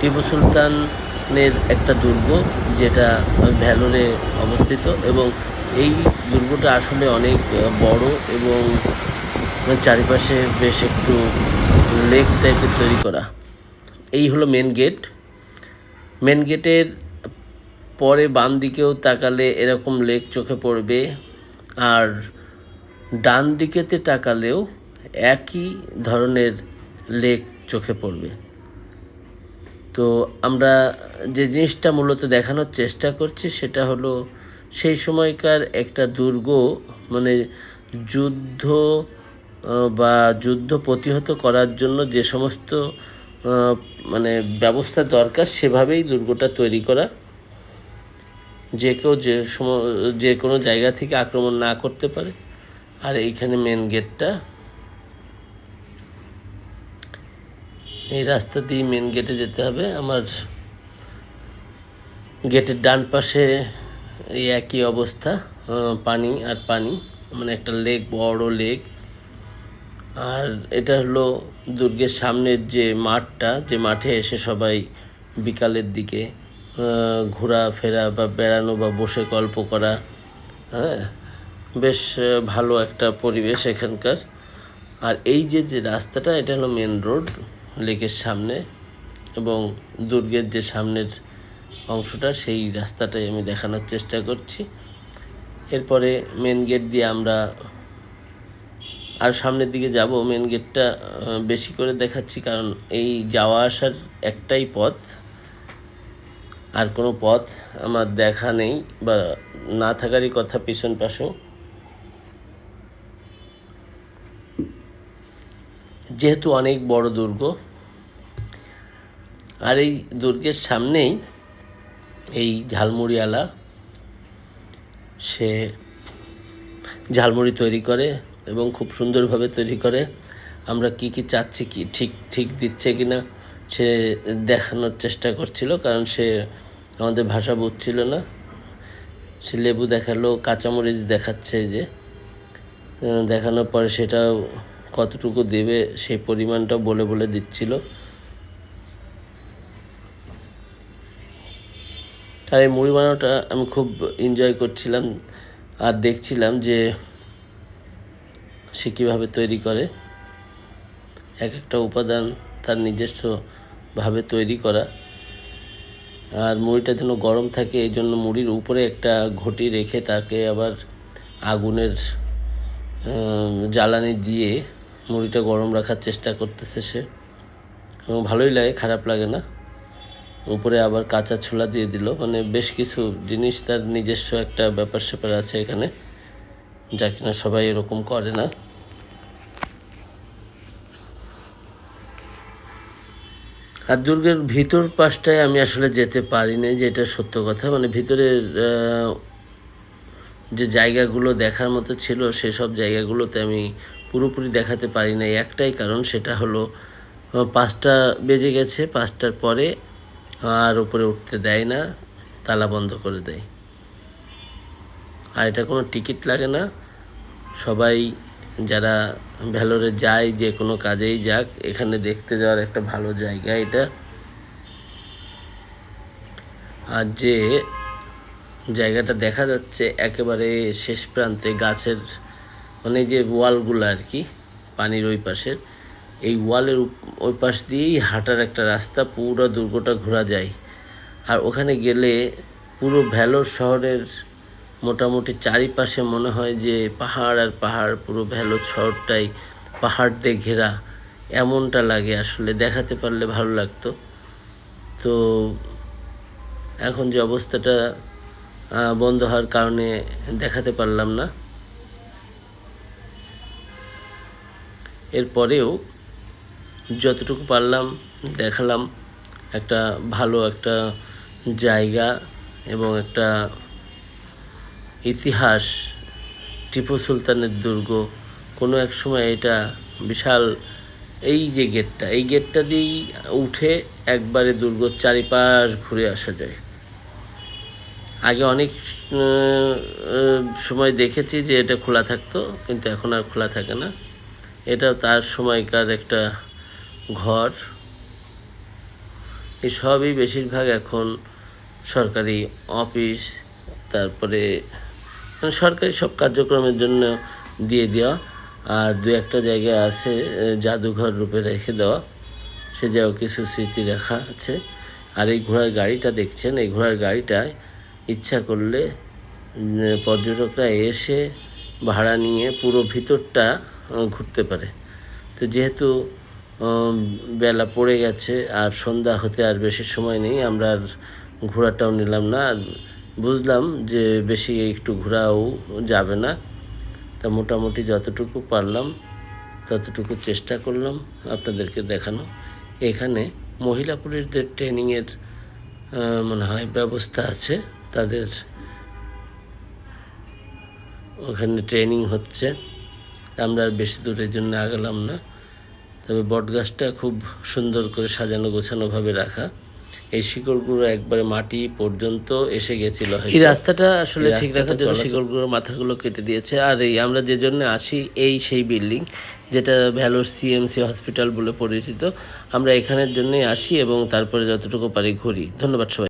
টিপু সুলতানের একটা দুর্গ যেটা ভ্যালোরে অবস্থিত এবং এই দুর্গটা আসলে অনেক বড় এবং চারিপাশে বেশ একটু লেক টাইপের তৈরি করা। এই হলো মেন গেট মেন গেটের পরে বাম দিকেও তাকালে এরকম লেক চোখে পড়বে আর ডান দিকেতে তাকালেও একই ধরনের লেক চোখে পড়বে। তো আমরা যে জিনিসটা মূলত দেখানোর চেষ্টা করছি সেটা হলো সেই সময়কার একটা দুর্গ মানে যুদ্ধ বা যুদ্ধ প্রতিহত করার জন্য যে সমস্ত মানে ব্যবস্থা দরকার সেভাবেই দুর্গটা তৈরি করা। যে কেউ যে সময় যে কোনো জায়গা থেকে আক্রমণ না করতে পারে। আর এইখানে মেন গেটটা এই রাস্তা দিয়ে মেন গেটে যেতে হবে। আমার গেটের ডান পাশে এই একই অবস্থা পানি আর পানি। মানে একটা লেক বড় লেক আর এটা হলো দুর্গের সামনের যে মাঠটা, যে মাঠে এসে সবাই বিকালের দিকে ঘোরাফেরা বা বেড়ানো বা বসে গল্প করা হ্যাঁ বেশ ভালো একটা পরিবেশ এখানকার। আর এই যে যে রাস্তাটা, এটা হলো মেন রোড লেকের সামনে এবং দুর্গের যে সামনের অংশটা, সেই রাস্তাটাই আমি দেখানোর চেষ্টা করছি। এরপরে মেন গেট দিয়ে আমরা আর সামনের দিকে যাব। মেন গেটটা বেশি করে দেখাচ্ছি কারণ এই যাওয়া আসার একটাই পথ। আর কোনো পথ আমার দেখা নেই বা না থাকারই কথা পিছন পাশেও। যেহেতু অনেক বড় দুর্গ আর এই দুর্গের সামনেই এই ঝালমুড়িওয়ালা, সে ঝালমুড়ি তৈরি করে এবং খুব সুন্দরভাবে তৈরি করে। আমরা কি কি চাচ্ছি, কি ঠিক ঠিক দিচ্ছে কি না সে দেখানোর চেষ্টা করছিল কারণ সে আমাদের ভাষা বুঝছিল না। সে লেবু দেখাল, কাঁচামরিচ দেখাচ্ছে যে। দেখানোর পরে সেটাও কতটুকু দেবে সেই পরিমাণটা বলে বলে দিচ্ছিল। আর এই মুড়ি বানানোটা আমি খুব এনজয় করছিলাম আর দেখছিলাম যে সে কীভাবে তৈরি করে। এক একটা উপাদান তার নিজস্বভাবে তৈরি করা। আর মুড়িটা যেন গরম থাকে, এই জন্য মুড়ির উপরে একটা ঘটি রেখে তাকে আবার আগুনের জ্বালানি দিয়ে মুড়িটা গরম রাখার চেষ্টা করতেছে সে। এবং ভালোই লাগে, খারাপ লাগে না। উপরে আবার কাঁচা ছোলা দিয়ে দিল। মানে বেশ কিছু জিনিস তার নিজস্ব একটা ব্যাপার স্যাপার আছে এখানে, যা কিনা সবাই এরকম করে না। আর দুর্গের ভিতর পাশটায় আমি আসলে যেতে পারিনি যেটা সত্য কথা। মানে ভিতরের যে জায়গাগুলো দেখার মতো ছিল, সেসব জায়গাগুলোতে আমি পুরোপুরি দেখাতে পারি নাই। একটাই কারণ, সেটা হলো, পাঁচটা বেজে গেছে, পাঁচটার পরে আর উপরে উঠতে দেয় না, তালা বন্ধ করে দেয়। আর এটা কোনো টিকিট লাগে না। সবাই যারা ভ্যালোরে যায়, যে কোনো কাজেই যাক, এখানে দেখতে যাওয়ার একটা ভালো জায়গা এটা। আর যে জায়গাটা দেখা যাচ্ছে, একেবারে শেষ প্রান্তে গাছের মানে যে ওয়ালগুলো আর কি, পানির ওই পাশের এই ওয়ালের ওই পাশ দিয়েই হাঁটার একটা রাস্তা পুরো দুর্গটা ঘোরা যায়। আর ওখানে গেলে পুরো ভ্যালোর শহরের মোটামুটি চারিপাশে মনে হয় যে পাহাড় আর পাহাড়, পুরো ভ্যালোর শহরটাই পাহাড় দিয়ে ঘেরা। এমনটা লাগে আসলে, দেখাতে পারলে ভালো লাগতো। তো এখন যে অবস্থাটা বন্ধ হওয়ার কারণে দেখাতে পারলাম না। এরপরেও যতটুকু পারলাম, দেখালাম একটা ভালো একটা জায়গা এবং একটা ইতিহাস টিপু সুলতানের দুর্গ। কোনো এক সময় এটা বিশাল এই যে গেটটা এই গেটটা দিয়েই উঠে একবারে দুর্গর চারিপাশ ঘুরে আসা যায়। আগে অনেক সময় দেখেছি যে এটা খোলা থাকতো, কিন্তু এখন আর খোলা থাকে না। এটা তার সময়কার একটা ঘর এই সবই বেশিরভাগ এখন সরকারি অফিস, তারপরে সরকারি সব কার্যক্রমের জন্য দিয়ে দেওয়া। আর দু একটা জায়গায় আছে জাদুঘর রূপে রেখে দেওয়া। সে যাও কিছু স্মৃতি রাখা আছে। আর এই ঘোড়ার গাড়িটা দেখছেন, এই ঘোড়ার গাড়িটায় ইচ্ছা করলে পর্যটকরা এসে ভাড়া নিয়ে পুরো ভিতরটা ঘুরতে পারে। তো যেহেতু বেলা পড়ে গেছে আর সন্ধ্যা হতে আর বেশি সময় নেই। আমরা আর ঘোরাটাও নিলাম না। আর বুঝলাম যে বেশি একটু ঘোরাও যাবে না। তা মোটামুটি যতটুকু পারলাম, ততটুকু চেষ্টা করলাম আপনাদেরকে দেখানো। এখানে মহিলা পুলিশদের ট্রেনিংয়ের মনে হয় ব্যবস্থা আছে। তাদের ওখানে ট্রেনিং হচ্ছে। আমরা আর বেশি দূরের জন্য আগালাম না। তবে বটগাছটা খুব সুন্দর করে সাজানো গোছানোভাবে রাখা। এই শিকড়গুলো একবারে মাটি পর্যন্ত এসে গেছিল এই রাস্তাটা আসলে ঠিক রাখার জন্য শিকড়গুলোর মাথাগুলো কেটে দিয়েছে। আর এই আমরা যে জন্য আসি এই সেই বিল্ডিং যেটা ভ্যালোর সিএমসি হসপিটাল বলে পরিচিত। আমরা এখানের জন্যই আসি এবং তারপরে যতটুকু পারি ঘুরি। ধন্যবাদ সবাই।